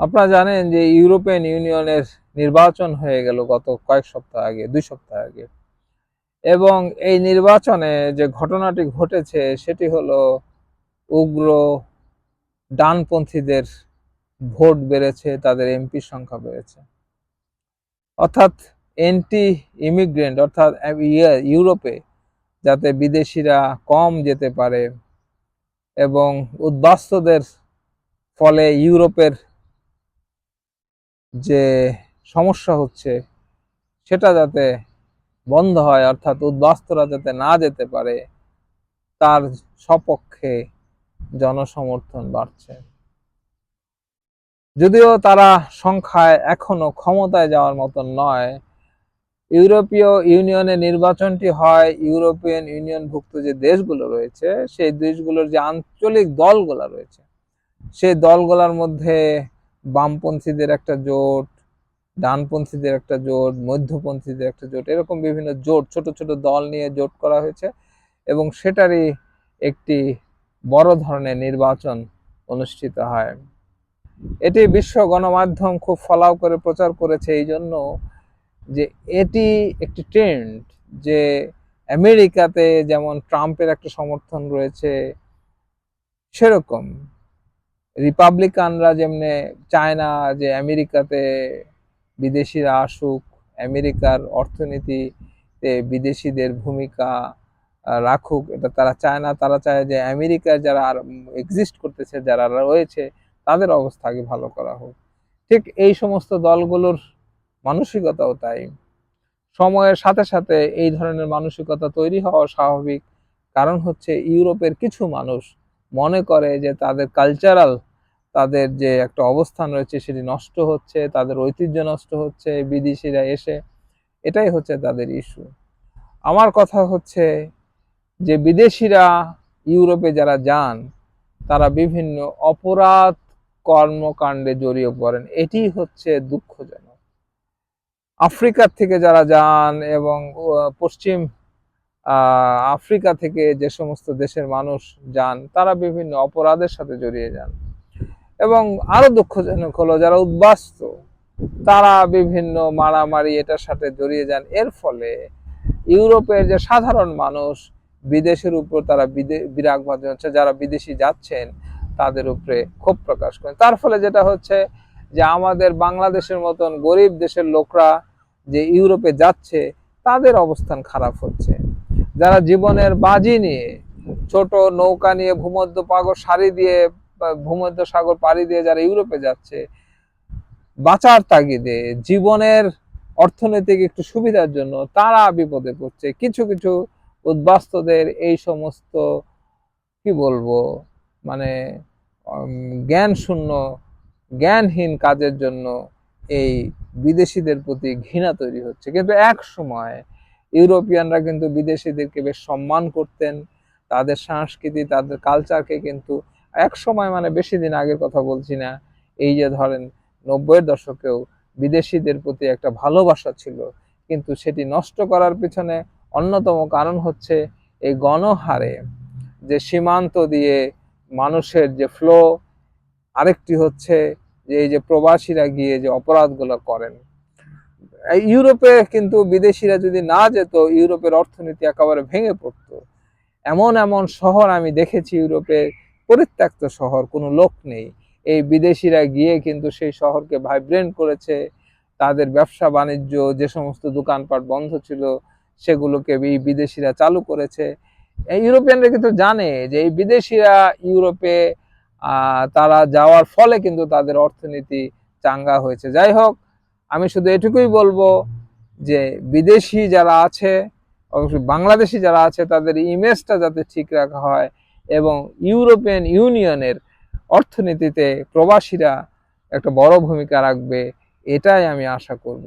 আপনারা জানেন যে ইউরোপিয়ান ইউনিয়নের নির্বাচন হয়ে গেল গত কয়েক সপ্তাহ আগে, দুই সপ্তাহ আগে। এবং এই নির্বাচনে যে ঘটনাটি ঘটেছে, সেটি হলো উগ্র ডানপন্থীদের ভোট বেড়েছে, তাদের এমপি সংখ্যা বেড়েছে। অর্থাৎ এন্টি ইমিগ্রেন্ট অর্থাৎ ইউরোপে যাতে বিদেশিরা কম যেতে পারে এবং উদ্বাস্তুদের ফলে ইউরোপের যে সমস্যা হচ্ছে, সেটা যাতে বন্ধ হয়, অর্থাৎ উদ্বাস্তুরা যাতে না যেতে পারে, তার সপক্ষে জনসমর্থন বাড়ছে। যদিও তারা সংখ্যায় এখনও ক্ষমতায় যাওয়ার মতন নয়, ইউরোপীয় ইউনিয়নের নির্বাচনটি হয়, ইউরোপিয়ান ইউনিয়নভুক্ত যে দেশগুলো রয়েছে, সেই দেশগুলোর যে আঞ্চলিক দলগুলো রয়েছে, সেই দলগুলোর মধ্যে বামপন্থীদের একটা জোট, ডানপন্থীদের একটা জোট, মধ্যপন্থীদের একটা জোট, এরকম বিভিন্ন জোট, ছোট ছোট দল নিয়ে জোট করা হয়েছে এবং সেটারই একটি বড় ধরনের নির্বাচন অনুষ্ঠিত হয়। এটি বিশ্ব গণমাধ্যম খুব ফলাও করে প্রচার করেছে এই জন্য যে এটি একটি ট্রেন্ড যে আমেরিকাতে যেমন ট্রাম্পের একটা সমর্থন রয়েছে, সেরকম রিপাবলিকানরা যেমনি চায় না যে আমেরিকাতে বিদেশিরা আসুক আমেরিকার অর্থনীতিতে বিদেশিদের ভূমিকা রাখুক, এটা তারা চায় না। তারা চায় যে আমেরিকার যারা আর এক্সিস্ট করতেছে, যারা রয়েছে, তাদের অবস্থা আগে ভালো করা হোক। ঠিক এই সমস্ত দলগুলোর মানসিকতাও তাই। সময়ের সাথে সাথে এই ধরনের মানসিকতা তৈরি হওয়া স্বাভাবিক। কারণ হচ্ছে ইউরোপের কিছু মানুষ মনে করে যে তাদের কালচারাল তাদের যে একটা অবস্থান রয়েছে সেটি নষ্ট হচ্ছে, তাদের ঐতিহ্য নষ্ট হচ্ছে বিদেশিরা এসে, এটাই হচ্ছে তাদের ইস্যু আমার কথা হচ্ছে যে বিদেশিরা ইউরোপে যারা যান, তারা বিভিন্ন অপরাধ কর্মকাণ্ডে জড়িয়ে পড়েন। এটি হচ্ছে দুঃখজনক। আফ্রিকার থেকে যারা যান এবং পশ্চিম আফ্রিকা থেকে যে সমস্ত দেশের মানুষ যান, তারা বিভিন্ন অপরাধের সাথে জড়িয়ে যান। এবং আরও দুঃখজনক হলো, যারা উদ্বাস্ত, তারা বিভিন্ন মারামারি এটার সাথে জড়িয়ে যান। এর ফলে ইউরোপের যে সাধারণ মানুষ, বিদেশের উপর তারা বিরাগ হচ্ছে, যারা বিদেশি যাচ্ছেন, তাদের উপরে ক্ষোভ প্রকাশ করেন। তার ফলে যেটা হচ্ছে যে আমাদের বাংলাদেশের মতন গরিব দেশের লোকরা যে ইউরোপে যাচ্ছে, তাদের অবস্থান খারাপ হচ্ছে। যারা জীবনের বাজি নিয়ে ছোট নৌকা নিয়ে ভূমধ্য পাগর সারি দিয়ে ভূমধ্য সাগর পাড়ি দিয়ে যারা ইউরোপে যাচ্ছে, বাঁচার তাগিদে, জীবনের অর্থনৈতিক একটু সুবিধার জন্য তারা বিপদে পড়ছে। কিছু কিছু উদ্বাস্তুদের এই সমস্ত, কি বলব মানে জ্ঞান শূন্য, জ্ঞানহীন কাজের জন্য এই বিদেশিদের প্রতি ঘৃণা তৈরি হচ্ছে। কিন্তু এক সময় ইউরোপিয়ানরা কিন্তু বিদেশিদেরকে বেশ সম্মান করতেন, তাদের সংস্কৃতি, তাদের কালচারকে কিন্তু এক সময় মানে বেশি দিন আগের কথা বলছি না, এই যে ধরেন নব্বইয়ের দশকেও বিদেশিদের প্রতি একটা ভালোবাসা ছিল, কিন্তু সেটি নষ্ট করার পিছনে অন্যতম কারণ হচ্ছে এই গণহারে, যে সীমান্ত দিয়ে মানুষের যে ফ্লো আরেকটি হচ্ছে যে এই যে প্রবাসীরা গিয়ে যে অপরাধগুলো করেন। ইউরোপে কিন্তু বিদেশিরা যদি না যেত, ইউরোপের অর্থনীতি একেবারে ভেঙে পড়তো। এমন এমন শহর আমি দেখেছি ইউরোপে, পরিত্যক্ত শহর, কোনো লোক নেই। এই বিদেশিরা গিয়ে কিন্তু সেই শহরকে ভাইব্রেন্ট করেছে। তাদের ব্যবসা বাণিজ্য, যে সমস্ত দোকানপাট বন্ধ ছিল, সেগুলোকে এই বিদেশিরা চালু করেছে। এই ইউরোপিয়ানরা কিন্তু জানে যে এই বিদেশিরা ইউরোপে তারা যাওয়ার ফলে কিন্তু তাদের অর্থনীতি চাঙ্গা হয়েছে। যাই হোক আমি শুধু এটুকুই বলব যে বিদেশি যারা আছে, অবশ্যই বাংলাদেশি যারা আছে, তাদের ইমেজটা যাতে ঠিক রাখা হয় এবং ইউরোপিয়ান ইউনিয়নের অর্থনীতিতে প্রবাসীরা একটা বড় ভূমিকা রাখবে, এটাই আমি আশা করব।